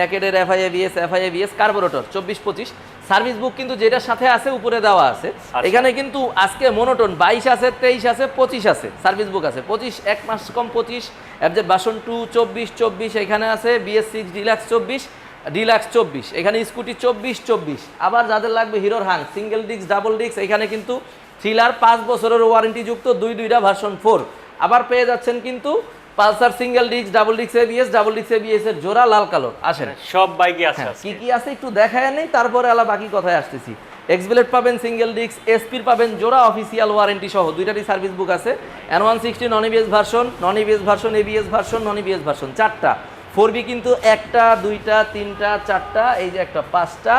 নেকেডের FI ABS FI ABS carburettor চব্বিশ পঁচিশ। Service book কিন্তু যেটার সাথে আছে উপরে দেওয়া আছে। এখানে কিন্তু আজকে মনোটন বাইশ আছে তেইশ আছে পঁচিশ আছে। সার্ভিস বুক আছে। পঁচিশ এক মাস কম পঁচিশ। অ্যাবজেট বাসন টু চব্বিশ চব্বিশ এখানে আছে। বিএস সিক্স ডিলাক্স চব্বিশ ডিলাক্স চব্বিশ। এখানে স্কুটি চব্বিশ চব্বিশ। আবার যাদের লাগবে হিরোর Hunk single disc double disk এখানে কিন্তু থ্রিলার পাঁচ বছরের ওয়ারেন্টি যুক্ত দুই দুইটা ভার্সন ফোর আবার পেয়ে যাচ্ছেন কিন্তু Pulsar single disc double disc ABS double disc ABS এর জোড়া লাল কালো। আসেন। সব বাইকই আছে হ্যাঁ, কি কি আছে একটু দেখায় নেই তারপরে আলা বাকি কথায় আসতেছি। এক্সবিলেট পাবেন সিঙ্গেল ডিস্ক এসপির পাবেন জোড়া অফিসিয়াল ওয়ারেন্টি সহ। দুইটারই সার্ভিস বুক আছে। N one sixty non EBS version non EBS version ABS version non EBS version চারটা। ফোর বি কিন্তু একটা দুইটা তিনটা চারটা এই যে একটা পাঁচটা।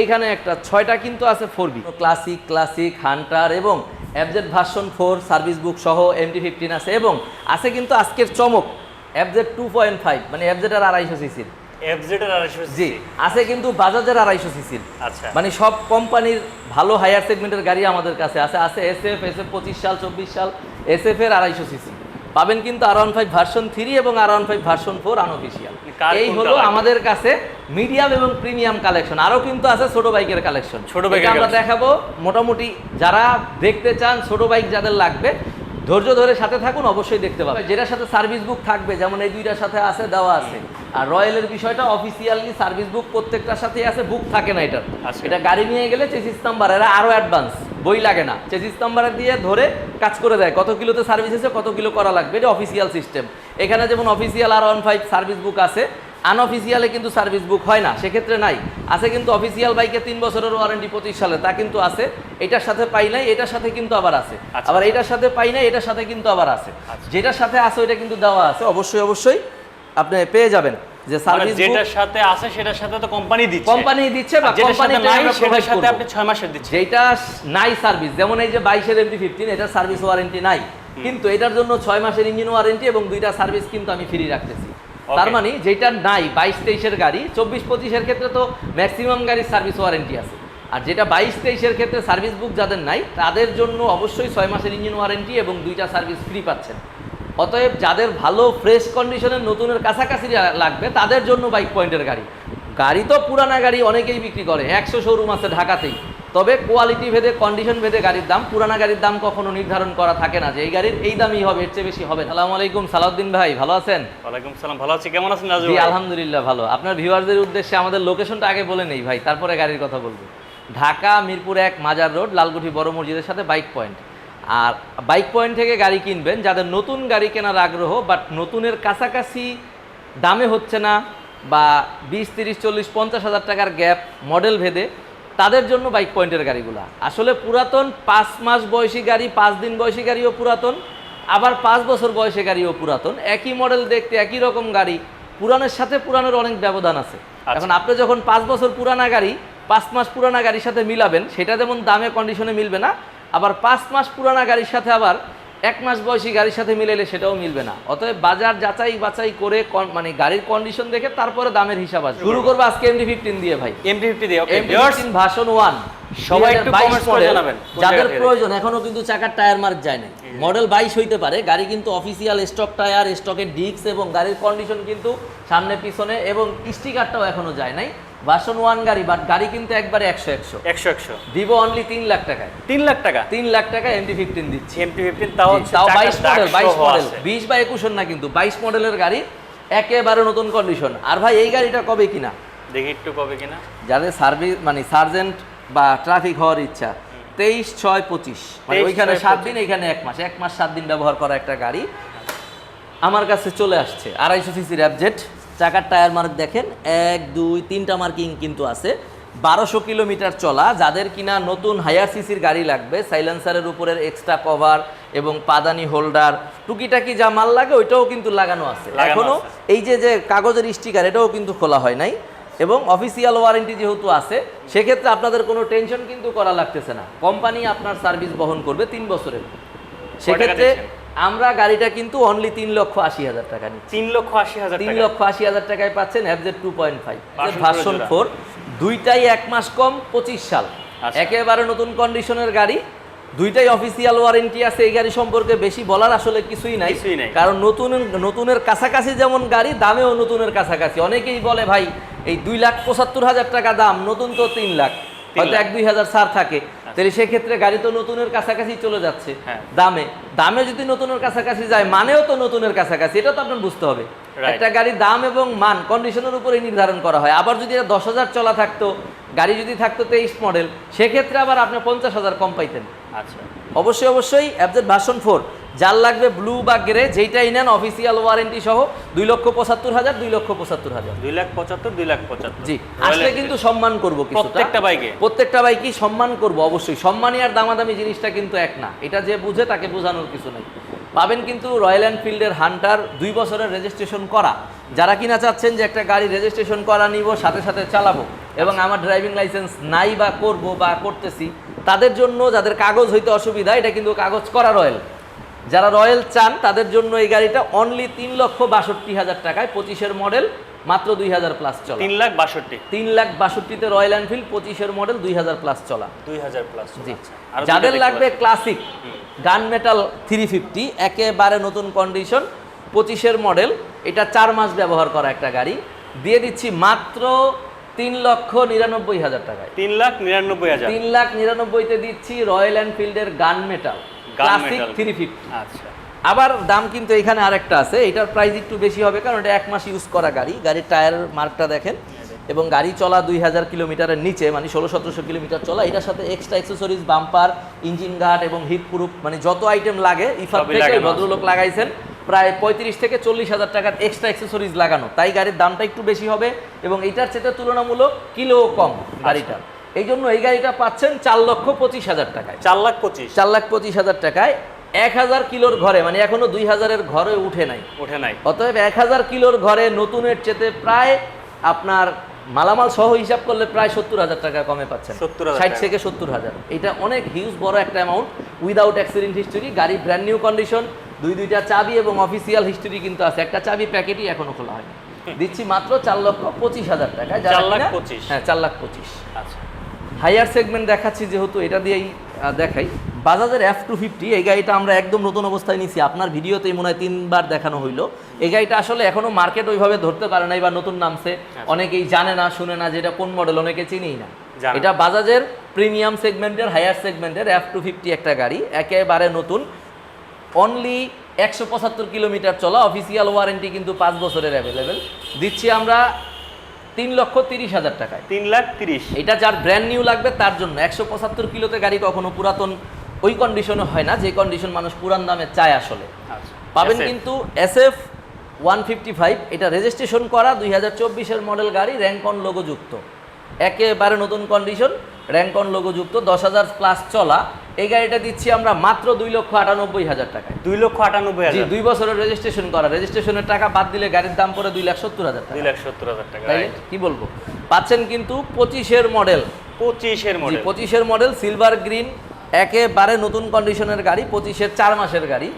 এইখানে একটা ছয়টা কিন্তু আছে four B classic classic hunter এবং অ্যাবজেট ভার্সন ফোর সার্ভিস বুক সহ এমটি ফিফটিন আছে এবং আছে কিন্তু আজকের চমক অ্যাবজেট টু পয়েন্ট ফাইভ মানে অ্যাবজেট আর আড়াইশো সিসির জি আছে কিন্তু বাজাজের আড়াইশো সিসির আচ্ছা। মানে সব কোম্পানির ভালো হায়ার সেগমেন্টের গাড়ি আমাদের কাছে আছে আছে এস এফ এস এফ পঁচিশ সাল চব্বিশ সাল এস এফ এর আড়াইশো সিসি পাবেন কিন্তু R one five version three এবং R one five version four unofficial এই হলো আমাদের কাছে মিডিয়াম এবং প্রিমিয়াম কালেকশন আরও কিন্তু আছে ছোট বাইকের কালেকশন ছোট বাইক আমরা দেখাবো। মোটামুটি যারা দেখতে চান ছোট বাইক যাদের লাগবে ধৈর্য ধরে সাথে থাকুন অবশ্যই দেখতে পাবেন। যেটার সাথে সার্ভিস বুক থাকবে যেমন এই দুইটার সাথে আছে দেওয়া আছে। আর রয়্যালের বিষয়টা অফিসিয়ালি সার্ভিস বুক প্রত্যেকটার সাথেই আছে বুক থাকে না এটার। এটা গাড়ি নিয়ে গেলে চেসিস নাম্বার এরা আরও অ্যাডভান্স বই লাগে না। চেসিস নাম্বার দিয়ে ধরে কাজ করে দেয় কত কিলোতে সার্ভিস আছে কত কিলো করা লাগবে এটা অফিসিয়াল সিস্টেম এখানে যেমন official R one five service book আছে আনঅফিসিয়ালে কিন্তু সার্ভিস বুক হয় না সেক্ষেত্রে নাই। আছে কিন্তু অফিসিয়াল বাইকে তিন বছরের ওয়ারেন্টি পঁচিশ সালে তা কিন্তু আছে। এটার সাথে পাই নাই এটার সাথে কিন্তু আবার আছে। আচ্ছা। আবার এটার সাথে পাই নাই এটার সাথে কিন্তু আবার আছে। আচ্ছা। যেটার সাথে আছে ওইটা কিন্তু দেওয়া আছে। অবশ্যই অবশ্যই। আপনি পেয়ে যাবেন যে মানে সার্ভিস যেটার সাথে আছে সেটার সাথে তো কোম্পানি দিচ্ছে। কোম্পানি দিচ্ছে বা কোম্পানি নাই সেটার সাথে আপনি ছয় মাসের দিচ্ছেন। যেটা নাই সার্ভিস যেমন এই যে বাইশের এমটি ফিফটিন এটার সার্ভিস ওয়ারেন্টি নাই। কিন্তু এটার জন্য ছয় মাসের ইঞ্জিন ওয়ারেন্টি এবং দুইটা সার্ভিস কিন্তু আমি ফ্রি রাখতেছি। তার মানে যেটা নাই বাইশ তেইশের গাড়ি চব্বিশ পঁচিশের ক্ষেত্রে তো ম্যাক্সিমাম গাড়ির সার্ভিস ওয়ারেন্টি আছে। আর যেটা বাইশ তেইশের ক্ষেত্রে সার্ভিস বুক যাদের নাই তাদের জন্য অবশ্যই ছয় মাসের ইঞ্জিন ওয়ারেন্টি এবং দুইটা সার্ভিস ফ্রি পাচ্ছেন। অতএব যাদের ভালো ফ্রেশ কন্ডিশনের নতুনের কাছাকাছি লাগবে তাদের জন্য বাইক পয়েন্টের গাড়ি। গাড়ি তো পুরানা গাড়ি অনেকেই বিক্রি করে। একশো শোরুম আছে ঢাকাতেই। তবে কোয়ালিটি ভেদে কন্ডিশন ভেদে গাড়ির দাম পুরানা গাড়ির দাম কখনো নির্ধারণ করা থাকে না যে এই গাড়ির এই দামই হবে এর চেয়ে বেশি হবে না। আসসালামু আলাইকুম সালাউদ্দিন ভাই ভালো আছেন? ওয়ালাইকুম সালাম ভালো আছি। কেমন আছেন রাজু আলহামদুলিল্লাহ ভালো। আপনার ভিউয়ারদের উদ্দেশ্যে আমাদের লোকেশনটা আগে বলে নেই ভাই তারপরে গাড়ির কথা বলব। ঢাকা মিরপুর এক মাজার রোড লালকুঠি বড় মসজিদের সাথে বাইক পয়েন্ট আর বাইক পয়েন্ট থেকে গাড়ি কিনবেন যাদের নতুন গাড়ি কেনার আগ্রহ বাট নতুনের কাছাকাছি দামে হচ্ছে না বা বিশ তিরিশ চল্লিশ পঞ্চাশ হাজার টাকার গ্যাপ মডেল ভেদে তাদের জন্য বাইক পয়েন্টের গাড়িগুলা। আসলে পুরাতন পাঁচ মাস বয়সী গাড়ি পাঁচ দিন বয়সী গাড়িও পুরাতন আবার পাঁচ বছর বয়সী গাড়িও পুরাতন। একই মডেল দেখতে একই রকম গাড়ি পুরানের সাথে পুরানোর অনেক ব্যবধান আছে। এখন আপনি যখন পাঁচ বছর পুরানা গাড়ি পাঁচ মাস পুরানা গাড়ির সাথে মিলাবেন সেটা যেমন দামে কন্ডিশনে মিলবে না আবার পাঁচ মাস পুরানা গাড়ির সাথে আবার এক মাস বয়সী গাড়ির সাথে মিলেলে সেটাও মিলবে না। অতএব বাজার যাচাই বাছাই করে মানে গাড়ির কন্ডিশন দেখে তারপরে দামের হিসাব আছে শুরু করব আজকে এমডি ফিফটিন দিয়ে ভাই। M50 দিয়ে ভাষণ এমডি ফিফটিন ভাষণ ওয়ান সবাই একটু করে জানাবেন, যাদের প্রয়োজন এখনও কিন্তু চাকার টায়ার মার্ক যায় না মডেল বাইশ হইতে পারে গাড়ি কিন্তু অফিসিয়াল স্টক টায়ার স্টকের ডিস্ক এবং গাড়ির কন্ডিশন কিন্তু সামনে পিছনে এবং স্টিকারটাও এখনও যায় নাই। ভার্সন ওয়ান গাড়ি বাট গাড়ি কিন্তু একবারে একশো একশো। একশো একশো। দিব অনলি তিন লাখ টাকায়। তিন লাখ টাকা? তিন লাখ টাকা এমডি ফিফটিন দিচ্ছি। এমটি ফিফটিন তাও তাও বাইশ মডেল বাইশ মডেল বিশ বা একুশের না কিন্তু বাইশ মডেলের গাড়ি একেবারে নতুন কন্ডিশন আর ভাই এই গাড়িটা কবে কিনা? দেখি একটু কবে কিনা। যাদের সার্ভিস মানে সার্জেন্ট বা ট্রাফিক হওয়ার ইচ্ছা। তেইশ ছয় পঁচিশ। মানে ওইখানে সাত দিন এখানে এক মাস। এক মাস সাত দিন ব্যবহার করা একটা গাড়ি। আমার কাছে চলে আসছে। আড়াইশো সিসির অ্যাবজেট চাকার টায়ার মার্ক দেখেন। এক দুই তিনটা মার্কিং কিন্তু আছে। বারোশো কিলোমিটার চলা। যাদের কিনা নতুন হায়ার সিসির গাড়ি লাগবে সাইলেন্সারের উপরের এক্সট্রা কভার এবং পাদানি হোল্ডার টুকিটাকি যা মাল লাগে ওইটাও কিন্তু লাগানো আছে। লাগানো এখনও এই যে যে কাগজের স্টিকার এটাও কিন্তু খোলা হয় নাই। এবং অফিসিয়াল ওয়ারেন্টি যেহেতু আছে সেক্ষেত্রে আপনাদের কোনো টেনশন কিন্তু করা লাগতেছে না। কোম্পানি আপনার সার্ভিস বহন করবে তিন বছরের। সেক্ষেত্রে আমরা গাড়িটা কিন্তু অনলি তিন লক্ষ আশি হাজার টাকা নিচ্ছি। তিন লক্ষ আশি হাজার তিন লক্ষ আশি হাজার টাকায় পাচ্ছেন FZ two point five version four দুইটাই এক মাস কম পঁচিশ সাল। আচ্ছা। একেবারে নতুন কন্ডিশনের গাড়ি। দুইটাই অফিসিয়াল ওয়ারেন্টি আছে এই গাড়ি সম্পর্কে বেশি বলার আসলে কিছুই নাই। কিছুই নাই। কারণ নতুন নতুনের কাছাকাছি যেমন গাড়ি দামেও নতুনের কাছাকাছি। অনেকেই বলে ভাই এই দুই লাখ পঁচাত্তর হাজার টাকা দাম নতুন তো তিন লাখ। হয়তো এক দুই হাজার ছাড় থাকে। তাহলে সেক্ষেত্রে গাড়ি তো নতুনের কাছাকাছি চলে যাচ্ছে। হ্যাঁ। দামে। দামে যদি নতুনের কাছাকাছি যায় মানেও তো নতুনের কাছাকাছি। এটা তো আপনার বুঝতে হবে। একটা গাড়ির দাম এবং মান কন্ডিশনের উপরে নির্ধারণ করা হয়। আবার যদি এটা দশ হাজার চলা থাকতো গাড়ি যদি থাকতো তেইশ মডেল সেক্ষেত্রে আবার আপনি পঞ্চাশ হাজার কম পাইতেন। আচ্ছা অবশ্যই অবশ্যই অ্যাবজেট ভার্সন ফোর। যার লাগবে ব্লু বা গ্রে যেইটাই নেন অফিসিয়াল ওয়ারেন্টি সহ দুই লক্ষ পঁচাত্তর হাজার দুই লক্ষ পঁচাত্তর হাজার। দুই লাখ পঁচাত্তর দুই লাখ পঁচাত্তর। জি আসলে কিন্তু সম্মান করব প্রত্যেকটা বাইকে। প্রত্যেকটা বাইকই সম্মান করব অবশ্যই। সম্মানী আর দামাদামি জিনিসটা কিন্তু এক না। এটা যে বুঝে তাকে বোঝানোর কিছু নেই। পাবেন কিন্তু রয়্যাল এনফিল্ডের হান্টার দুই বছরের রেজিস্ট্রেশন করা। যারা কিনা চাচ্ছেন যে একটা গাড়ি রেজিস্ট্রেশন করা নিব সাথে সাথে চালাবো। এবং আমার ড্রাইভিং লাইসেন্স নাই বা করব বা করতেছি তাদের জন্য যাদের কাগজ হইতে অসুবিধা এটা কিন্তু কাগজ করা রয়েল যারা রয়্যাল চান তাদের জন্য এই গাড়িটা অনলি তিন লক্ষ বাষট্টি হাজার টাকায় পঁচিশের মডেল মাত্র দুই হাজার প্লাস চলা। তিন লাখ বাষট্টি। তিন লাখ বাষট্টিতে রয়্যাল এনফিল্ড পঁচিশের মডেল দুই হাজার প্লাস চলা। দুই হাজার প্লাস জি। যাদের লাগবে ক্লাসিক গান মেটাল থ্রি ফিফটি একেবারে নতুন কন্ডিশন পঁচিশের মডেল এটা চার মাস ব্যবহার করা একটা গাড়ি। দিয়ে দিচ্ছি মাত্র তিন লক্ষ নিরানব্বই হাজার টাকায়। তিন লাখ নিরানব্বই হাজার। তিন লাখ নিরানব্বইতে দিচ্ছি রয়্যাল এনফিল্ডের গান মেটাল ক্লাসিক থ্রি ফিফটি আচ্ছা। আবার দাম কিন্তু এখানে আরেকটা আছে এটার প্রাইস একটু বেশি হবে কারণ এটা এক মাস ইউজ করা গাড়ি। গাড়ির টায়ার মার্কটা দেখেন এবং গাড়ি চলা দুই হাজার কিলোমিটারের নিচে মানে ষোলো সতেরোশো কিলোমিটার চলা এটার সাথে extra accessories bumper engine guard এবং হিট প্রুফ মানে যত আইটেম লাগে আছে। ভদ্রলোক লাগাইছেন। প্রায় পঁয়ত্রিশ থেকে চল্লিশ হাজার টাকার এক্সট্রা অ্যাক্সেসরিজ লাগানো। তাই গাড়ির দামটা একটু বেশি হবে এবং এটার চেয়ে তুলনামূলক কিলো কম গাড়িটা। এই জন্য এই গাড়িটা পাচ্ছেন চার লক্ষ পঁচিশ হাজার টাকায়। চার লাখ পঁচিশ। চার লাখ পঁচিশ হাজার টাকায় এক হাজার কিলোর ঘরে মানে এখনও দুই হাজারের ঘরে উঠে নাই। উঠে নাই। অতএব এক হাজার কিলোর ঘরে নতুনের চেতে প্রায় আপনার মালামাল সহ হিসাব করলে প্রায় সত্তর হাজার টাকা কমে পাচ্ছেন। 70,000 ষাট থেকে সত্তর হাজার। এটা অনেক হিউজ বড় একটা অ্যামাউন্ট উইদাউট অ্যাক্সিডেন্ট হিস্টোরি গাড়ি ব্র্যান্ড নিউ কন্ডিশন দুই দুইটা চাবি এবং অফিসিয়াল হিস্টোরি কিন্তু আছে। একটা চাবি প্যাকেটই এখনও খোলা হয়নি। দিচ্ছি মাত্র চার লক্ষ পঁচিশ হাজার টাকা চার লাখ পঁচিশ। হ্যাঁ চার লাখ পঁচিশ। আচ্ছা। হাইয়ার সেগমেন্ট দেখাচ্ছি যেহেতু এটা দিয়েই দেখাই। বাজাজের এফ টু ফিফটি এই গাড়িটা আমরা একদম নতুন অবস্থায় নিছি। আপনার ভিডিওতেই মনে হয় তিনবার দেখানো হইল। এই গাড়িটা আসলে এখনও মার্কেট ওইভাবে ধরতে পারে না বা নতুন নামছে। অনেকেই জানে না শুনে না যে এটা কোন মডেল অনেকে চিনেই না। না। এটা বাজাজের প্রিমিয়াম সেগমেন্টের হায়ার সেগমেন্টের এফ টু ফিফটি একটা গাড়ি। একেবারে নতুন। অনলি একশো পঁচাত্তর কিলোমিটার চলা অফিসিয়াল ওয়ারেন্টি কিন্তু পাঁচ বছরের অ্যাভেলেবেল দিচ্ছি আমরা তিন লক্ষ তিরিশ হাজার টাকায়। তিন লাখ তিরিশ। এটা যার ব্র্যান্ড নিউ লাগবে তার জন্য। একশো পঁচাত্তর কিলোতে গাড়ি কখনো পুরাতন ওই কন্ডিশনে হয় না যে কন্ডিশন মানুষ পুরান দামে চায় আসলে। আচ্ছা। পাবেন কিন্তু S F one fifty five এটা রেজিস্ট্রেশন করা দুই হাজার চব্বিশের মডেল গাড়ি র্যাঙ্কন লোগোযুক্ত একেবারে নতুন কন্ডিশন র্যাঙ্কন লোগোযুক্ত দশ হাজার প্লাস চলা। এই গাড়িটা দিচ্ছি আমরা মাত্র দুই লক্ষ আটানব্বই হাজার টাকায়। দুই লক্ষ আটানব্বই হাজার। দুই বছরের রেজিস্ট্রেশন করা। রেজিস্ট্রেশনের টাকা বাদ দিলে গাড়ির দাম পড়ে দুই লাখ সত্তর হাজার দুই লাখ সত্তর হাজার টাকা কি বলব? পাচ্ছেন কিন্তু পঁচিশের মডেল পঁচিশের মডেল পঁচিশের মডেল সিলভার গ্রিন একেবারে নতুন কন্ডিশনের গাড়ি পঁচিশের চার মাসের গাড়ি।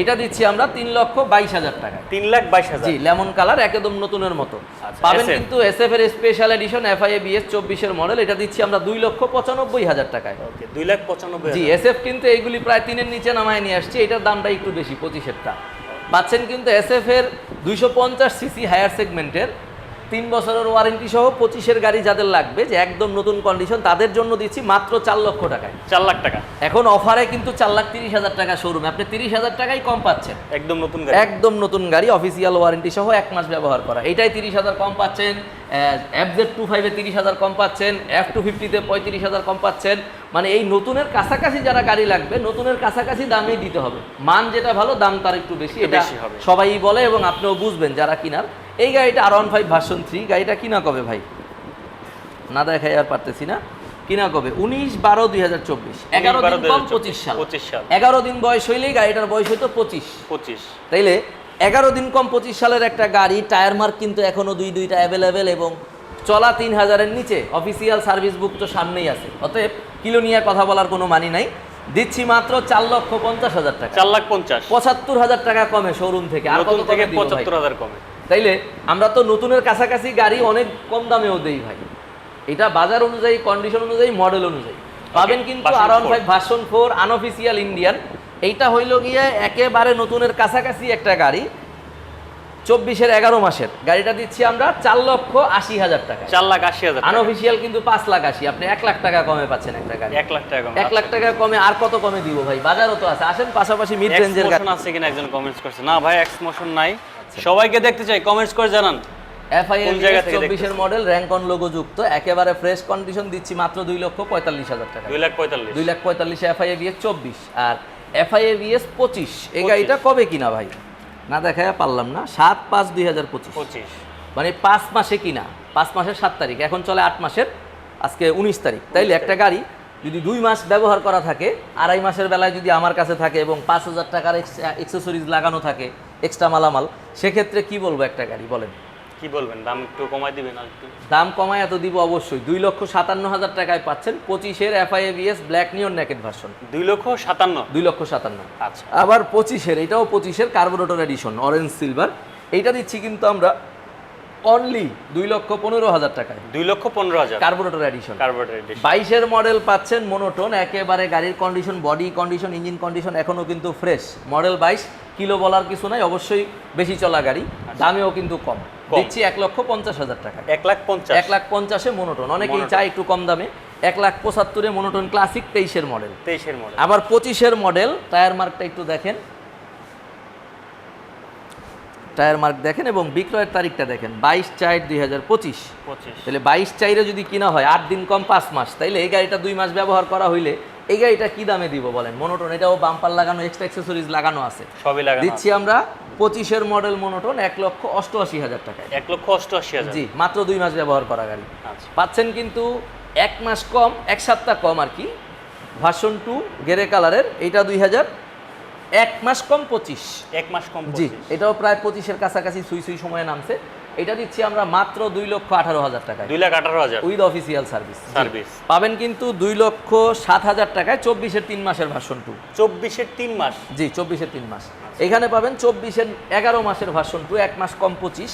এটা দিচ্ছি আমরা তিন লক্ষ বাইশ হাজার টাকা। তিন লাখ বাইশ হাজার। জি লেমন কালার একদম নতুনের মতো। আচ্ছা, পাবেন কিন্তু এস এফ এর special edition F I BS চব্বিশের মডেল এটা দিচ্ছি আমরা দুই লক্ষ পঁচানব্বই হাজার টাকায়। দুই লাখ পঁচানব্বই জি এস এফ কিন্তু এইগুলি প্রায় তিনের নিচে নামায় নিয়ে আসছি এটার দামটা একটু বেশি পঁচিশেরটা। পাচ্ছেন কিন্তু এস এফ এর দুইশো পঞ্চাশ সিসি হায়ার সেগমেন্টের তিন বছরের ওয়ারেন্টি সহ পঁচিশের গাড়ি যাদের লাগবে যে একদম নতুন কন্ডিশন তাদের জন্য দিচ্ছি মাত্র চার লক্ষ টাকায়। চার লাখ টাকা। এখন অফারে কিন্তু চার লাখ তিরিশ হাজার টাকা শোরুমে আপনি তিরিশ হাজার টাকাই কম পাচ্ছেন। একদম নতুন গাড়ি। একদম নতুন গাড়ি অফিসিয়াল ওয়ারেন্টি সহ এক মাস ব্যবহার করা। এটাই তিরিশ হাজার কম পাচ্ছেন। জেড টু ফাইভে তিরিশ হাজার কম পাচ্ছেন এফ টু ফিফটিতে পঁয়ত্রিশ হাজার কম পাচ্ছেন। মানে এই নতুনের কাছাকাছি যারা গাড়ি লাগবে নতুনের কাছাকাছি দামেই দিতে হবে। মান যেটা ভালো দাম তার একটু বেশি। এটা সবাই বলে এবং আপনিও বুঝবেন যারা কিনার। এই গাড়িটা R one five version three গাড়িটা কিনা কবে ভাই? না দেখাই আর পারতেছি না। কিনা কবে? উনিশ বারো দুই হাজার চব্বিশ। এগারো দিন পঁচিশ সাল পঁচিশ সাল। এগারো দিন বয়স হইলেই গাড়িটার বয়স হইতো পঁচিশ। পঁচিশ। তাইলে এগারো দিন কম পঁচিশ সালের একটা গাড়ি টায়ার মার্ক কিন্তু এখনও দুই দুইটা অ্যাভেলেবেল এবং চলা তিন হাজারের নিচে। অফিসিয়াল সার্ভিস বুক তো সামনেই আছে। অতএব কিলো নিয়ে কথা বলার কোনো মানি নাই। দিচ্ছি মাত্র চার লক্ষ পঞ্চাশ হাজার টাকা। চার লাখ পঞ্চাশ। পঁচাত্তর হাজার টাকা কমে শোরুম থেকে। আর কত থেকে? পঁচাত্তর হাজার কমে। তাইলে আমরা তো নতুনের কাছাকাছি গাড়ি অনেক কম দামেও দেই ভাই। এটা বাজার অনুযায়ী কন্ডিশন অনুযায়ী মডেল অনুযায়ী। পাবেন কিন্তু R one. Five version four unofficial Indian এইটা হইল গিয়ে একেবারে নতুনের কাছাকাছি একটা গাড়ি চব্বিশের এগারো মাসের। গাড়িটা দিচ্ছি আমরা চার লক্ষ আশি হাজার টাকা চার লাখ আশি হাজার আনঅফিসিয়াল কিন্তু পাঁচ লাখ আশি। আপনি এক লাখ টাকা কমে পাচ্ছেন একটা গাড়ি। এক লাখ টাকা এক লাখ টাকা কমে আর কত কমে দিব ভাই? বাজারও তো আছে। আসেন পাশাপাশি মিড রেঞ্জের গাড়ি। আছে কিনা একজন কমেন্টস করছে। না ভাই এক্সমোশন নাই। সবাইকে দেখতে চাই। কমেন্টস করে জানান। চব্বিশের মডেল লোগো যুক্ত। একেবারে ফ্রেশ কন্ডিশন দিচ্ছি মাত্র দুই লক্ষ পঁয়তাল্লিশ হাজার টাকা দুই লাখ পঁয়তাল্লিশ। দুই লাখ পঁয়তাল্লিশ এফআই বিএস চব্বিশ। আর এফআই বিএস পঁচিশ। এই গাড়িটা কবে কিনা ভাই? না দেখায় পারলাম না। সাত পাঁচ দুই হাজার পঁচিশ। পঁচিশ। মানে পাঁচ মাসে কিনা। পাঁচ মাসের সাত তারিখ। এখন চলে আট মাসের। আজকে উনিশ তারিখ। তাইলে একটা গাড়ি যদি দুই মাস ব্যবহার করা থাকে আড়াই মাসের বেলায় যদি আমার কাছে থাকে এবং পাঁচ হাজার টাকার এক্সেসরিজ লাগানো থাকে এক্সট্রা মালামাল সেক্ষেত্রে কি বলব একটা গাড়ি বলেন? কি বলবেন? দাম একটু কমাই দিবেন আর একটু? দাম কমায় এত দিব অবশ্যই। দুই লক্ষ সাতান্ন হাজার টাকায় পাচ্ছেন পঁচিশের FI ABS black neon naked version দুই লক্ষ সাতান্ন? দুই লক্ষ সাতান্ন। আচ্ছা। আবার পঁচিশের এটাও পঁচিশের কার্বোরেটর এডিশন অরেঞ্জ সিলভার এইটা দিচ্ছি কিন্তু আমরা অনলি দুই লক্ষ পনেরো হাজার টাকায়। দুই লক্ষ পনেরো হাজার। কার্বোরেটর এডিশন কার্বোরেটর এডিশন বাইশের মডেল পাচ্ছেন মোনোটোন একেবারে গাড়ির condition body condition engine condition এখনও কিন্তু ফ্রেশ মডেল বাইশ কিলো বলার কিছু নাই অবশ্যই বেশি চলা গাড়ি দামেও কিন্তু কম। দিচ্ছি এক লক্ষ পঞ্চাশ হাজার টাকা। এক লাখ পঞ্চাশ। এক লাখ পঞ্চাশে মোনোটোন অনেকেই। চায় একটু কম দামে। এক লাখ পঁচাত্তরে মোনোটোন ক্লাসিক তেইশের মডেল তেইশের মডেল আবার পঁচিশের মডেল টায়ার মার্কটা একটু দেখেন। টায়ার মার্ক দেখেন এবং বিক্রয়ের তারিখটা দেখেন বাইশ চার দুই হাজার পঁচিশ। তাহলে বাইশ চাইরে যদি কিনা হয় আট দিন কম পাঁচ মাস তাইলে এই গাড়িটা দুই মাস ব্যবহার করা হইলে এই গাড়িটা কি দামে দিব বলেন? মোনোটোন এটাও বাম্পার লাগানো এক্সট্রা অ্যাক্সেসরিজ লাগানো আছে। সবই লাগানো দিচ্ছি আমরা পঁচিশের মডেল মোনোটোন এক লক্ষ অষ্টআশি হাজার টাকায়। এক লক্ষ অষ্টআশি হাজার। জি মাত্র দুই মাস ব্যবহার করা গাড়ি। আচ্ছা। পাচ্ছেন কিন্তু এক মাস কম এক সপ্তাহ কম আর কি। ভার্সন টু গেরে কালারের এইটা দুই হাজার এক মাস কম পঁচিশ। এক মাস কম জি এটাও প্রায় পঁচিশের কাছাকাছি সুই সুই সময়ে নামছে। এটা দিচ্ছি আমরা মাত্র দুই লক্ষ আঠারো হাজার টাকা দুই লাখ আঠারো হাজার। উইথ অফিসিয়াল সার্ভিস সার্ভিস পাবেন কিন্তু দুই লক্ষ সাত হাজার টাকায় চব্বিশের তিন মাসের ভার্সন টু চব্বিশের তিন মাস। জি চব্বিশের তিন মাস। এখানে পাবেন চব্বিশের এগারো মাসের ভার্সন টু এক মাস কম পঁচিশ।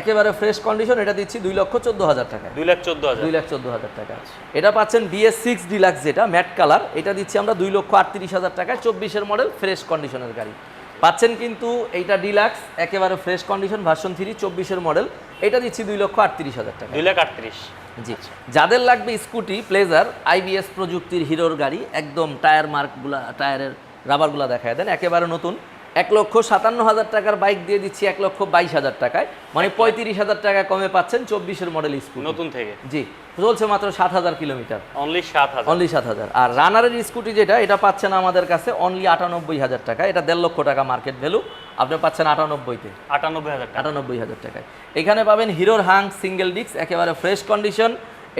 একেবারে ফ্রেশ কন্ডিশন এটা দিচ্ছি দুই লক্ষ চোদ্দ হাজার টাকা দুই লাখ চোদ্দ হাজার। দুই লাখ চোদ্দ হাজার টাকা। এটা পাচ্ছেন বিএস সিক্স ডিলাক্স যেটা ম্যাট কালার এটা দিচ্ছি আমরা দুই লক্ষ আটত্রিশ হাজার টাকায় চব্বিশের মডেল ফ্রেশ কন্ডিশনের গাড়ি। পাচ্ছেন কিন্তু এইটা ডিলাক্স একেবারে ফ্রেশ কন্ডিশন ভার্সন থ্রি চব্বিশের মডেল এটা দিচ্ছি দুই লক্ষ আটত্রিশ হাজার টাকা দুই লাখ আটত্রিশ। জি। যাদের লাগবে স্কুটি প্লেজার আইবিএস প্রযুক্তির হিরোর গাড়ি একদম টায়ার মার্কগুলা টায়ারের রাবারগুলা দেখায় দেন একেবারে নতুন। এক লক্ষ সাতান্ন হাজার টাকার বাইক দিয়ে দিচ্ছি এক লক্ষ বাইশ হাজার টাকায়। মানে পঁয়ত্রিশ হাজার টাকা কমে পাচ্ছেন চব্বিশের মডেল স্কুটি নতুন থেকে। জি চলছে মাত্র সাত হাজার কিলোমিটার। অনলি সাত হাজার। অনলি সাত হাজার। আর রানারের স্কুটি যেটা এটা পাচ্ছেন আমাদের কাছে অনলি আটানব্বই হাজার টাকা। এটা দেড় লক্ষ টাকা মার্কেট ভ্যালু আপনি পাচ্ছেন আটানব্বইতে। আটানব্বই হাজার আটানব্বই হাজার টাকায়। এখানে পাবেন হিরোর হাং সিঙ্গেল ডিস্ক একেবারে ফ্রেশ কন্ডিশন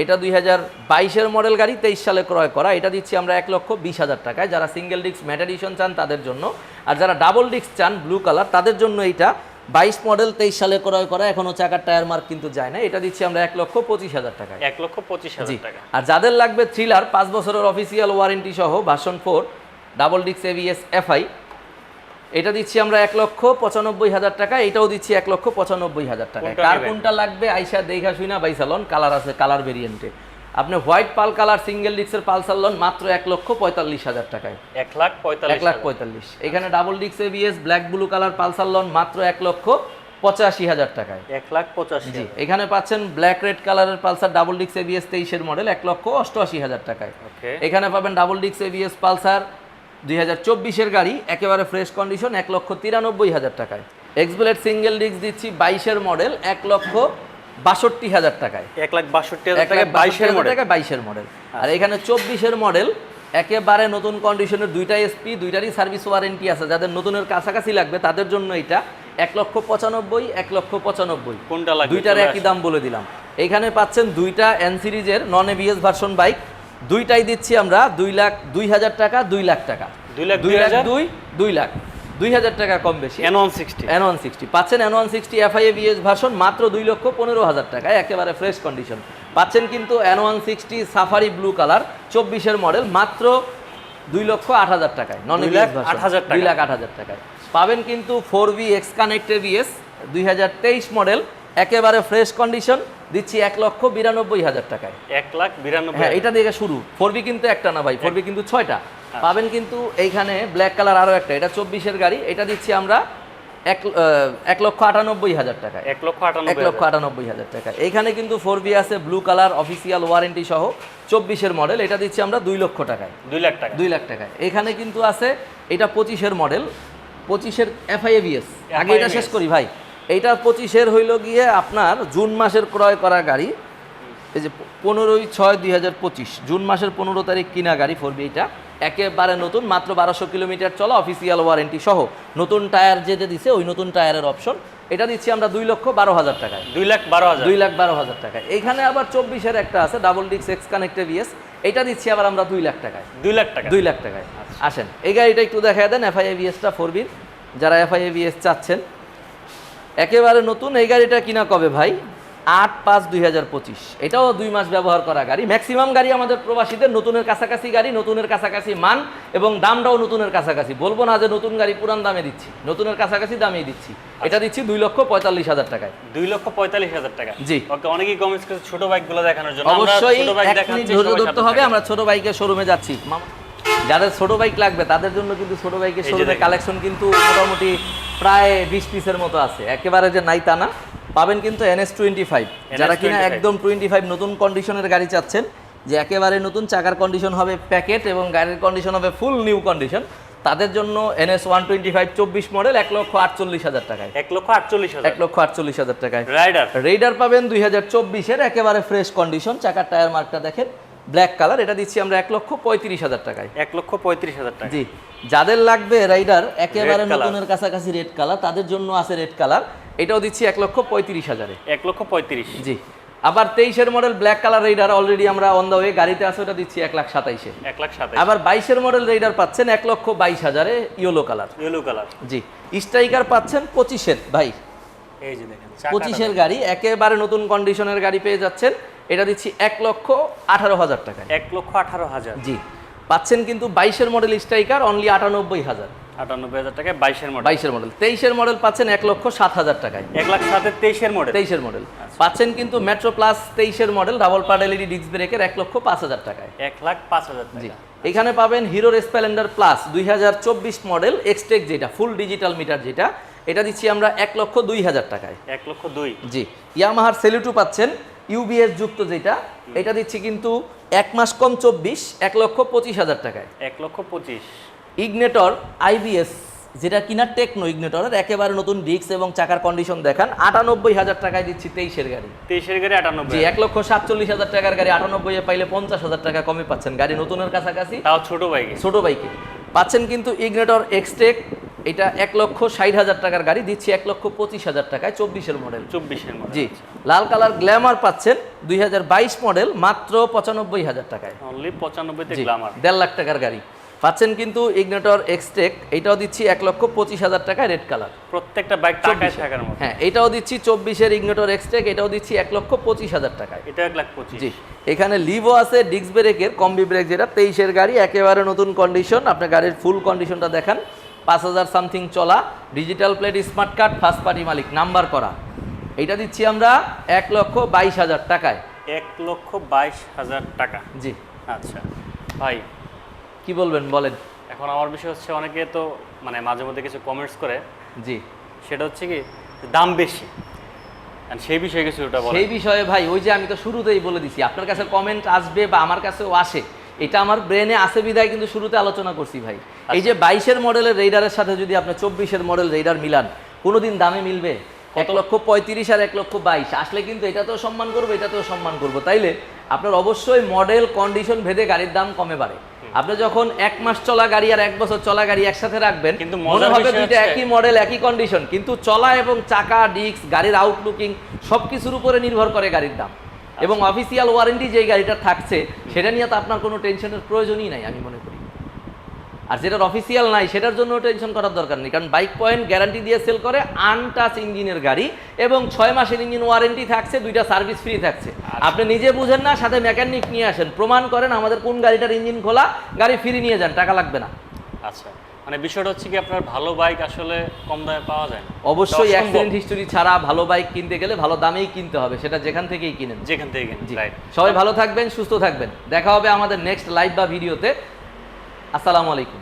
এটা দুই হাজার বাইশের মডেল গাড়ি তেইশ সালে ক্রয় করা। এটা দিচ্ছি আমরা এক লক্ষ বিশ হাজার টাকায়। যারা সিঙ্গেল ডিস্ক ম্যাট এডিশন চান তাদের জন্য। আর যারা ডাবল ডিস্ক চান ব্লু কালার তাদের জন্য এইটা বাইশ মডেল তেইশ সালে ক্রয় করা। এখনও চাকার টায়ার মার্ক কিন্তু যায় না। এটা দিচ্ছি আমরা এক লক্ষ পঁচিশ হাজার টাকায়। এক লক্ষ পঁচিশ হাজার টাকা। আর যাদের লাগবে থ্রিলার পাঁচ বছরের অফিসিয়াল ওয়ারেন্টি সহ version four double disc ABS FI এটা দিচ্ছি আমরা এক লক্ষ পঁচানব্বই হাজার টাকা এটাও দিচ্ছি এক লক্ষ পঁচানব্বই হাজার টাকা। কার কোনটা লাগবে আইসা দেখা শুইনা বাইসালন কালার আছে কালার ভেরিয়েন্টে। আপনি হোয়াইট পাল কালার সিঙ্গেল ডিক্সের পালসার লন মাত্র এক লক্ষ পঁয়তাল্লিশ হাজার টাকায়। এক লাখ পঁয়তাল্লিশ এক লাখ পঁয়তাল্লিশ। এখানে ডাবল ডিক্স ABS black blue colour Pulsar loan মাত্র এক লক্ষ পঁচাশি হাজার টাকায়। এক লাখ পঁচাশি জি এখানে পাচ্ছেন ব্ল্যাক রেড কালারের পালসার ডাবল ডিক্স এবিএস তেইশের মডেল এক লক্ষ অষ্টআশি হাজার টাকায়। এখানে পাবেন ডাবল ডিক্স এবিএস পালসার দুই হাজার চব্বিশের গাড়ি একেবারে ফ্রেশ কন্ডিশন এক লক্ষ তিরানব্বই হাজার টাকায়। এক্সবুলেট সিঙ্গেল ডিক্স দিচ্ছি বাইশের মডেল এক লক্ষ বাষট্টি হাজার টাকায়। এক লাখ বাষট্টি হাজার এক টাকা বাইশের মডেল টাকা বাইশের মডেল আর এখানে চব্বিশের মডেল একেবারে নতুন কন্ডিশনের দুইটা এসপি দুইটারই সার্ভিস ওয়ারেন্টি আছে। যাদের নতুনের কাছাকাছি লাগবে তাদের জন্য এটা এক লক্ষ পঁচানব্বই এক লক্ষ পঁচানব্বই। কোনটা দুইটার একই দাম বলে দিলাম। এখানে পাচ্ছেন দুইটা এন সিরিজের নন এবিএস ভার্সন বাইক দুইটাই দিচ্ছি আমরা দুই লাখ দুই হাজার টাকা দুই লাখ টাকা। দুই লাখ দুই লাখ দুই দুই লাখ। দুই হাজার টাকা কম বেশি। N one sixty N one sixty পাচ্ছেন N one sixty FIA BS version মাত্র দুই লক্ষ পনেরো হাজার টাকায় একেবারে ফ্রেশ কন্ডিশন পাচ্ছেন কিন্তু N one sixty safari blue colour চব্বিশের মডেল মাত্র দুই লক্ষ আট হাজার টাকায়। নন লাখ আট হাজার দুই লাখ আট হাজার টাকায়। পাবেন কিন্তু four V X connect BS দুই হাজার তেইশ মডেল একেবারে ফ্রেশ কন্ডিশন দিচ্ছি এক লক্ষ বিরানব্বই হাজার টাকায়। এক লাখ বিরানব্বই হ্যাঁ এটা থেকে শুরু। ফোর বি কিন্তু একটা না ভাই ফোর বি কিন্তু ছয়টা। পাবেন কিন্তু এইখানে ব্ল্যাক কালার আরও একটা এটা চব্বিশের গাড়ি এটা দিচ্ছি আমরা এক এক লক্ষ আটানব্বই হাজার টাকা এক লক্ষ এক লক্ষ আটানব্বই হাজার টাকা এখানে কিন্তু ফোর বি আছে ব্লু কালার অফিসিয়াল ওয়ারেন্টি সহ চব্বিশের মডেল এটা দিচ্ছি আমরা দুই লক্ষ টাকায়। দুই লাখ টাকা দুই লাখ টাকায়। এখানে কিন্তু আছে এটা পঁচিশের মডেল পঁচিশের এফআইএবিএস আগে এটা শেষ করি ভাই। এইটা পঁচিশের হইল গিয়ে আপনার জুন মাসের ক্রয় করা গাড়ি। এই যে পনেরোই ছয় দুই হাজার পঁচিশ জুন মাসের পনেরো তারিখ কিনা গাড়ি ফোর এইটা। একেবারে নতুন মাত্র বারোশো কিলোমিটার চলা অফিসিয়াল ওয়ারেন্টি সহ। নতুন টায়ার যেটা দিছে ওই নতুন টায়ারের অপশন এটা দিচ্ছি আমরা দুই লক্ষ বারো হাজার টাকায়। দুই লাখ বারো হাজার। দুই লাখ বারো হাজার টাকায়। এখানে আবার চব্বিশের একটা আছে ডাবল ডিক্স এক্স কানেক্টেড ইএস এটা দিচ্ছি আবার আমরা দুই লাখ টাকায়। দুই লাখ টাকা। দুই লাখ টাকায়। আসেন এই গাড়িটা একটু দেখা দেন এফআইএভিএসটা ফোর বির। যারা এফআইএভিএস চাচ্ছেন একেবারে নতুন এই গাড়িটা কিনা কবে ভাই? আট পাঁচ দুই হাজার পঁচিশ। এটাও দুই মাস ব্যবহার করা গাড়ি। ম্যাক্সিমাম গাড়ি আমাদের প্রবাসীদের নতুনের কাছাকাছি গাড়ি নতুনের কাছাকাছি মান এবং দামটাও নতুনের কাছাকাছি। বলব না যে নতুন গাড়ি পুরান দামে দিচ্ছি। নতুনের কাছাকাছি দামেই দিচ্ছি। এটা দিচ্ছি দুই লক্ষ পঁয়তাল্লিশ হাজার টাকায়। দুই লক্ষ পঁয়তাল্লিশ হাজার টাকা। জি। ওকে অনেকেই কমেন্টস করেছে ছোট বাইকগুলো দেখানোর জন্য। অবশ্যই ধৈর্য ধরতে হবে আমরা ছোট বাইকের শোরুমে যাচ্ছি। যাদের ছোট বাইক লাগবে তাদের জন্য কিন্তু ছোট বাইকের এই যে শোরুমে কালেকশন কিন্তু মোটামুটি প্রায় বিশ পিসের মতো আছে। একেবারে যে নাই তা না। পাবেন কিন্তু এনএস টোয়েন্টি ফাইভ। যারা কিনা একদম টোয়েন্টি ফাইভ নতুন কন্ডিশনের গাড়ি চাচ্ছেন যে একেবারে নতুন চাকার কন্ডিশন হবে প্যাকেট এবং গাড়ির কন্ডিশন হবে ফুল নিউ কন্ডিশন তাদের জন্য এনএস ওয়ান টোয়েন্টি ফাইভ চব্বিশ মডেল এক লক্ষ আটচল্লিশ হাজার টাকায়। এক লক্ষ আটচল্লিশ হাজার। এক লক্ষ আটচল্লিশ হাজার টাকায়। রাইডার রেইডার পাবেন দুই হাজার চব্বিশের একেবারে ফ্রেশ কন্ডিশন চাকার টায়ার মার্কটা দেখেন। ব্ল্যাক কালার এটা দিচ্ছি আমরা এক লক্ষ পঁয়ত্রিশ হাজার টাকায়। এক লক্ষ পঁয়ত্রিশ হাজার টাকা জি যাদের লাগবে রাইডার একেবারে নতুনের কাছাকাছি রেড কালার তাদের জন্য আছে রেড কালার এটাও দিচ্ছি এক লক্ষ পঁয়ত্রিশ হাজারে। এক লক্ষ পঁয়ত্রিশ। জি আবার তেইশের model black colour Raider already আমরা অন দ্য ওয়ে গাড়িতে আছে ওটা দিচ্ছি এক লাখ সাতাইশে। এক লাখ সাতাশ আবার বাইশের মডেল রেইডার পাচ্ছেন এক লক্ষ বাইশ হাজারে ইয়েলো কালার ইয়েলো কালার জি স্ট্রাইকার পাচ্ছেন পঁচিশের ভাই। এই যে দেখেন পঁচিশের গাড়ি একেবারে নতুন কন্ডিশনের গাড়ি পেয়ে যাচ্ছেন। এটা দিচ্ছি এক লক্ষ আঠারো হাজার টাকা। এক লক্ষ আঠারো হাজার। জি। পাচ্ছেন কিন্তু বাইশের মডেল স্ট্রাইকার অনলি আটানব্বই হাজার। আটানব্বই হাজার টাকায় বাইশের মডেল বাইশের মডেল তেইশের মডেল পাচ্ছেন এক লক্ষ সাত হাজার টাকায়। এক লাখ সাতের তেইশের মডেল তেইশের মডেল পাচ্ছেন কিন্তু মেট্রো প্লাস তেইশের মডেল ডাবল পার্ট ডিস্ক ব্রেকের এক লক্ষ পাঁচ হাজার টাকায়। এক লাখ পাঁচ হাজার জি। এখানে পাবেন হিরোর স্প্লেন্ডার প্লাস দুই হাজার চব্বিশ মডেল এক্সটেক যেটা ফুল ডিজিটাল মিটার যেটা এটা দিচ্ছি আমরা এক লক্ষ দুই হাজার টাকায়। এক লক্ষ দুই। জি। ইয়ামাহার সেলুটু পাচ্ছেন ইউবিএস যুক্ত যেটা এটা দিচ্ছি কিন্তু এক মাস কম চব্বিশ এক লক্ষ পঁচিশ হাজার টাকায়। এক লক্ষ পঁচিশ। ইগনেটর আইবিএস যেটা কিনা টেকনো ইগনেটরের একেবারে নতুন ডিস্ক এবং চাকার কন্ডিশন দেখান আটানব্বই হাজার টাকায় দিচ্ছি তেইশের গাড়ি। তেইশের গাড়ি আটানব্বই এক লক্ষ সাতচল্লিশ হাজার টাকার গাড়ি আটানব্বই এ পাইলে পঞ্চাশ হাজার টাকা কমে পাচ্ছেন। গাড়ি নতুনের কাছাকাছি তাও ছোট বাইকে। ছোট বাইকে। পাচ্ছেন কিন্তু ইগনেটর এক্সটেক এটা এক লক্ষ ষাট হাজার টাকার গাড়ি দিচ্ছি এক লক্ষ পঁচিশ হাজার টাকায় চব্বিশের মডেল চব্বিশের মডেল জি লাল কালার গ্ল্যামার পাচ্ছেন দুই হাজার বাইশ মডেল মাত্র পঁচানব্বই হাজার টাকায়। অনলি পঁচানব্বইতে গ্লামার দেড় লাখ টাকার গাড়ি। পাচ্ছেন কিন্তু ইগনেটর এক্সটেক এটাও দিচ্ছি এক লক্ষ পঁচিশ হাজার টাকায় রেড কালার প্রত্যেকটা বাইক টাকায় থাকার মতো। হ্যাঁ এটাও দিচ্ছি চব্বিশের ইগনেটর এক্সটেক এটাও দিচ্ছি এক লক্ষ পঁচিশ হাজার টাকায়। এটা এক লাখ পঁচিশ। জি এখানে লিভো আছে ডিস্ক ব্রেকের কম্বি ব্রেক যেটা তেইশের গাড়ি একেবারে নতুন কন্ডিশন আপনার গাড়ির ফুল কন্ডিশনটা দেখান। পাঁচ হাজার সামথিং চলা digital plate smart card first party মালিক নাম্বার করা। এটা দিচ্ছি আমরা এক লক্ষ বাইশ হাজার টাকায়। এক লক্ষ বাইশ হাজার টাকা। জি। আচ্ছা ভাই। কি বলবেন বলেন। এখন আমার বিষয় হচ্ছে অনেকে তো মানে মাঝে মধ্যে কিছু কমেন্টস করে। জি। সেটা হচ্ছে কি দাম বেশি। সেই বিষয়ে কিছু ওটা বলে সেই বিষয়ে ভাই ওই যে আমি তো শুরুতেই বলে দিছি আপনার কাছে কমেন্ট আসবে বা আমার কাছেও আসে। এটা আমার ব্রেনে আসে বিদায় কিন্তু শুরুতে আলোচনা করছি ভাই। এই যে বাইশের মডেলের রেইডারের সাথে যদি আপনি চব্বিশের মডেল রেইডার মিলান কোনোদিন দামে মিলবে? এক লক্ষ পঁয়ত্রিশ আর এক লক্ষ বাইশ। আসলে কিন্তু এটাতেও সম্মান করব এটাতেও সম্মান করব। তাইলে আপনার অবশ্যই মডেল কন্ডিশন ভেদে গাড়ির দাম কমে বাড়ে। আপনি যখন এক মাস চলা গাড়ি আর এক বছর চলা গাড়ি একসাথে রাখবেন কিন্তু মনে হবে দুইটা একই মডেল একই কন্ডিশন কিন্তু চলা এবং চাকা ডিস্ক গাড়ির আউটলুকিং সব কিছুর উপরে নির্ভর করে গাড়ির দাম। এবং অফিসিয়াল ওয়ারেন্টি যে গাড়িটা থাকছে সেটা নিয়ে তো আপনার কোনো টেনশনের প্রয়োজনই নাই আমি মনে করি। আর যেটার অফিসিয়াল নাই সেটার জন্য টেনশন করার দরকার নেই কারণ বাইক পয়েন্ট গ্যারান্টি দিয়ে সেল করে আনটাচ ইঞ্জিনের গাড়ি এবং ছয় মাসের ইঞ্জিন ওয়ারেন্টি থাকছে দুইটা সার্ভিস ফ্রি থাকছে। আপনি নিজে বুঝেন না সাথে মেকানিক নিয়ে আসেন প্রমাণ করেন আমাদের কোন গাড়িটার ইঞ্জিন খোলা গাড়ি ফ্রি নিয়ে যান টাকা লাগবে না। আচ্ছা। মানে বিষয়টা হচ্ছে কি আপনার ভালো বাইক আসলে কম দামে পাওয়া যায় না। অবশ্যই অ্যাক্সিডেন্ট হিস্টরি ছাড়া ভালো বাইক কিনতে গেলে ভালো দামেই কিনতে হবে সেটা যেখান থেকেই কিনেন। যেখান থেকে কিনেন, right. সবাই ভালো থাকবেন সুস্থ থাকবেন। দেখা হবে আমাদের নেক্সট লাইভ বা ভিডিওতে আসসালামু আলাইকুম।